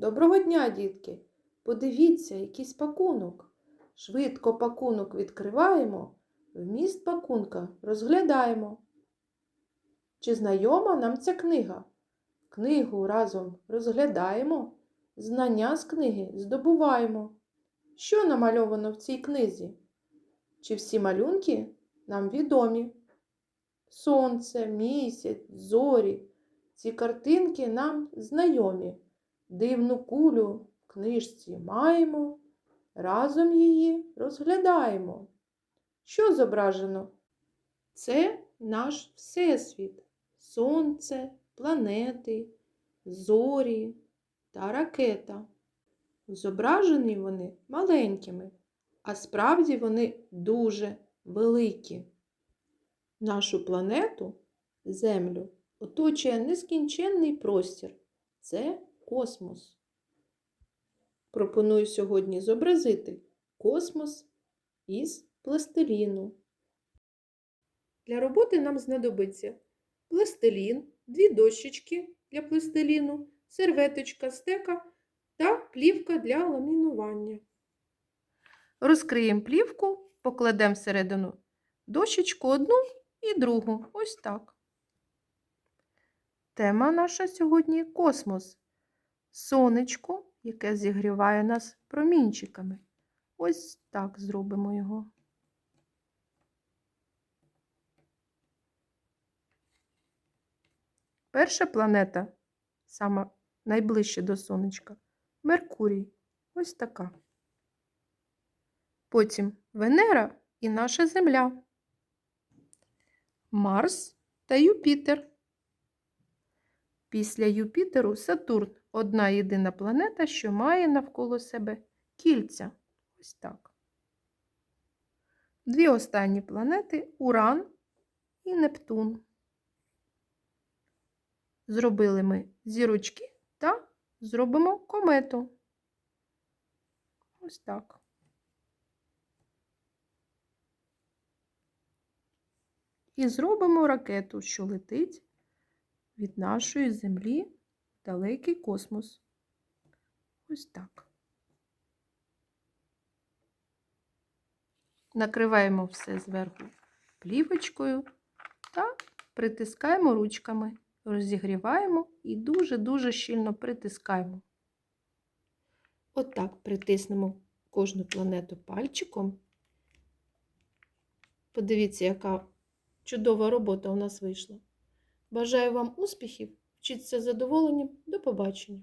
Доброго дня, дітки! Подивіться, якийсь пакунок. Швидко пакунок відкриваємо, вміст пакунка розглядаємо. Чи знайома нам ця книга? Книгу разом розглядаємо, знання з книги здобуваємо. Що намальовано в цій книзі? Чи всі малюнки нам відомі? Сонце, місяць, зорі. Ці картинки нам знайомі. Дивну кулю в книжці маємо, разом її розглядаємо. Що зображено? Це наш Всесвіт, Сонце, планети, зорі та ракета. Зображені вони маленькими, а справді вони дуже великі. Нашу планету, Землю, оточує нескінченний простір. Це космос. Пропоную сьогодні зобразити космос із пластиліну. Для роботи нам знадобиться пластилін, дві дощечки для пластиліну, серветочка, стека та плівка для ламінування. Розкриємо плівку, покладемо всередину дощечку одну і другу. Ось так. Тема наша сьогодні космос. Сонечко, яке зігріває нас промінчиками. Ось так зробимо його. Перша планета, сама найближче до сонечка, Меркурій. Ось така. Потім Венера і наша Земля. Марс та Юпітер. Після Юпітеру Сатурн одна єдина планета, що має навколо себе кільця. Ось так. Дві останні планети Уран і Нептун. Зробили ми зірочки та зробимо комету. Ось так. І зробимо ракету, що летить від нашої землі далекий космос. Ось так. Накриваємо все зверху плівочкою та притискаємо ручками, розігріваємо і дуже-дуже щільно притискаємо. Отак притиснемо кожну планету пальчиком. Подивіться, яка чудова робота у нас вийшла. Бажаю вам успіхів, вчіться задоволенням. До побачення!